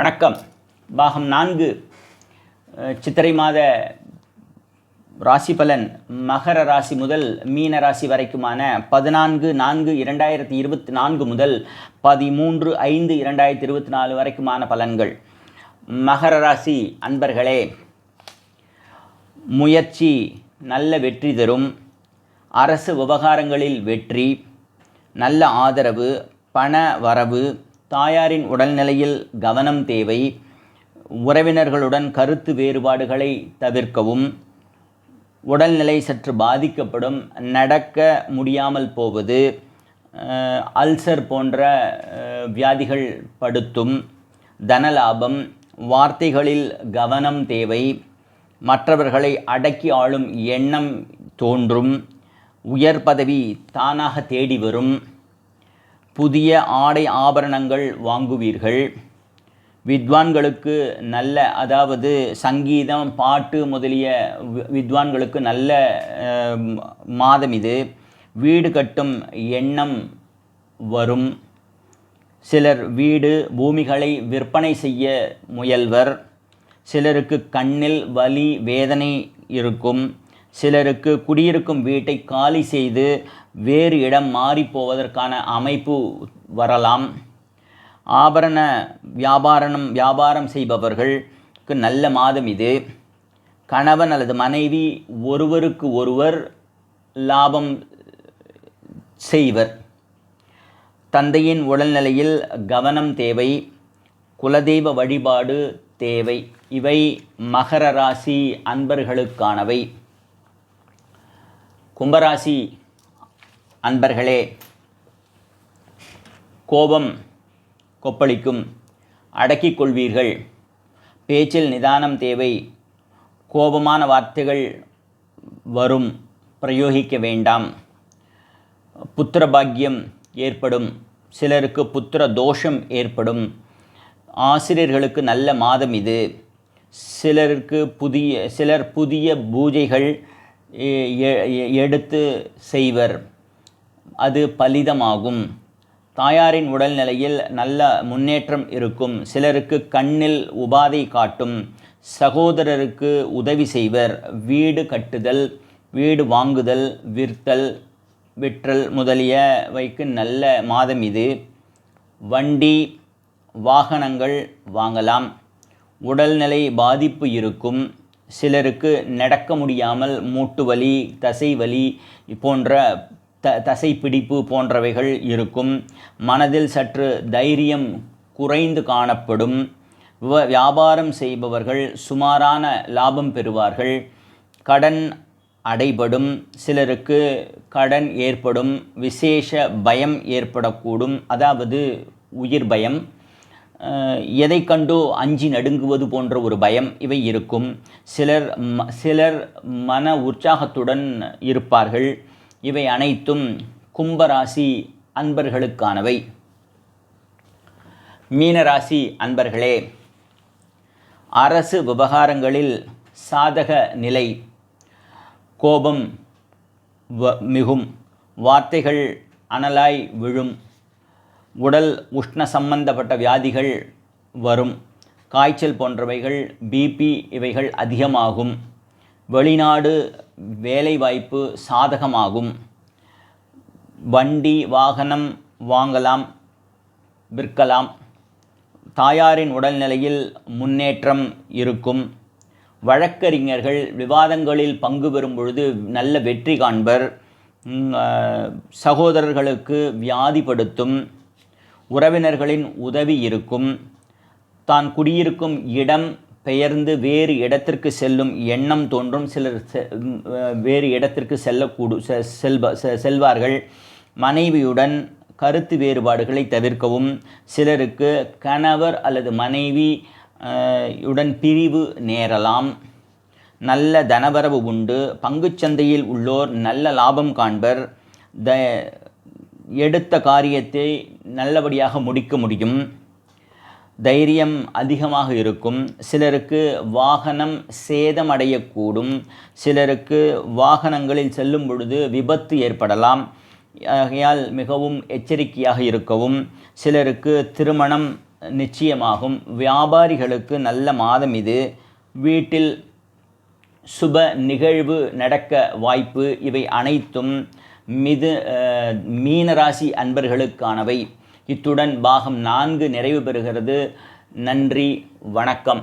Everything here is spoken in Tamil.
வணக்கம். பாகம் நான்கு சித்திரை மாத ராசி பலன் மகர ராசி முதல் மீன ராசி வரைக்குமான பதினான்கு நான்கு இரண்டாயிரத்தி இருபத்தி நான்கு முதல் பதிமூன்று ஐந்து இரண்டாயிரத்தி இருபத்தி நாலு வரைக்குமான பலன்கள். மகர ராசி அன்பர்களே முயற்சி நல்ல வெற்றி தரும். அரசு விவகாரங்களில் வெற்றி நல்ல ஆதரவு பண வரவு தாயாரின் உடல்நிலையில் கவனம் தேவை உறவினர்களுடன் கருத்து வேறுபாடுகளை தவிர்க்கவும் உடல்நிலை சற்று பாதிக்கப்படும் நடக்க முடியாமல் போவது அல்சர் போன்ற வியாதிகள் படுத்தும் தனலாபம் வார்த்தைகளில் கவனம் தேவை மற்றவர்களை அடக்கி ஆளும் எண்ணம் தோன்றும் உயர் பதவி தானாக தேடி வரும் புதிய ஆடை ஆபரணங்கள் வாங்குவீர்கள். வித்வான்களுக்கு நல்ல அதாவது சங்கீதம் பாட்டு முதலிய வி- வித்வான்களுக்கு நல்ல மாதம் இது. வீடு கட்டும் எண்ணம் வரும். சிலர் வீடு பூமிகளை விற்பனை செய்ய முயல்வர். சிலருக்கு கண்ணில் வலி வேதனை இருக்கும். சிலருக்கு குடியிருக்கும் வீட்டை காலி செய்து வேறு இடம் மாறிப் போவதற்கான அமைப்பு வரலாம். ஆபரண வியாபாரம் வியாபாரம் செய்பவர்களுக்கு நல்ல மாதம் இது. கணவன் அல்லது மனைவி ஒருவருக்கு ஒருவர் லாபம் செய்வர். தந்தையின் உடல்நிலையில் கவனம் தேவை. குலதெய்வ வழிபாடு தேவை. இவை மகர ராசி அன்பர்களுக்கானவை. கும்பராசி அன்பர்களே கோபம் கொப்பளிக்கும் அடக்கிக் கொள்வீர்கள். பேச்சில் நிதானம் தேவை. கோபமான வார்த்தைகள் வரும். பிரயோகிக்க வேண்டாம். புத்திரபாக்கியம் ஏற்படும். சிலருக்கு புத்திர தோஷம் ஏற்படும். ஆசிரியர்களுக்கு நல்ல மாதம் இது. சிலருக்கு புதிய சிலர் புதிய பூஜைகள் எடுத்து செய்வர். அது பலிதமாகும். தாயாரின் உடல்நிலையில் நல்ல முன்னேற்றம் இருக்கும். சிலருக்கு கண்ணில் உபாதை காட்டும். சகோதரருக்கு உதவி செய்வர். வீடு கட்டுதல் வீடு வாங்குதல் விற்தல் விற்றல் முதலியவைக்கு நல்ல மாதம் இது. வண்டி வாகனங்கள் வாங்கலாம். உடல்நிலை பாதிப்பு இருக்கும். சிலருக்கு நடக்க முடியாமல் மூட்டு வலி தசை வலி போன்ற த தசைப்பிடிப்பு போன்றவைகள் இருக்கும். மனதில் சற்று தைரியம் குறைந்து காணப்படும். விவ- வியாபாரம் செய்பவர்கள் சுமாரான லாபம் பெறுவார்கள். கடன் அடைபடும். சிலருக்கு கடன் ஏற்படும். விசேஷ பயம் ஏற்படக்கூடும். அதாவது உயிர் பயம். எதை கண்டோ அஞ்சி நடுங்குவது போன்ற ஒரு பயம் இவை இருக்கும். சிலர் ம சிலர் மன உற்சாகத்துடன் இருப்பார்கள். இவை அனைத்தும் கும்பராசி அன்பர்களுக்கானவை. மீனராசி அன்பர்களே அரசு விவகாரங்களில் சாதக நிலை. கோபம் வ மிகும். வார்த்தைகள் அனலாய் விழும். உடல் உஷ்ண சம்பந்தப்பட்ட வியாதிகள் வரும். காய்ச்சல் போன்றவைகள் பிபி இவைகள் அதிகமாகும். வெளிநாடு வேலைவாய்ப்பு சாதகமாகும். வண்டி வாகனம் வாங்கலாம் விற்கலாம். தாயாரின் உடல்நிலையில் முன்னேற்றம் இருக்கும். வழக்கறிஞர்கள் விவாதங்களில் பங்கு பெறும் பொழுது நல்ல வெற்றி காண்பர். சகோதரர்களுக்கு வியாதிப்படுத்தும் உறவினர்களின் உதவி இருக்கும். தான் குடியிருக்கும் இடம் பெயர்ந்து வேறு இடத்திற்கு செல்லும் எண்ணம் தோன்றும். சிலர் செ- வேறு இடத்திற்கு செல்லக்கூடு செ- செ- செல்வார்கள். மனைவியுடன் கருத்து வேறுபாடுகளை தவிர்க்கவும் சிலருக்கு கணவர் அல்லது மனைவி உடன் பிரிவு நேரலாம். நல்ல தனவரவு உண்டு. பங்குச்சந்தையில் உள்ளோர் நல்ல லாபம் காண்பர். த எடுத்த காரியத்தை நல்லபடியாக முடிக்க முடியும். தைரியம் அதிகமாக இருக்கும். சிலருக்கு வாகனம் சேதமடையக்கூடும். சிலருக்கு வாகனங்களில் செல்லும் பொழுது விபத்து ஏற்படலாம். ஆகையால் மிகவும் எச்சரிக்கையாக இருக்கவும். சிலருக்கு திருமணம் நிச்சயமாகும். வியாபாரிகளுக்கு நல்ல மாதம் இது. வீட்டில் சுப நிகழ்வு நடக்க வாய்ப்பு இவை அனைத்தும். மிது மீனராசி அன்பர்களுக்கானவை. இத்துடன் பாகம் நான்கு நிறைவு பெறுகிறது. நன்றி வணக்கம்.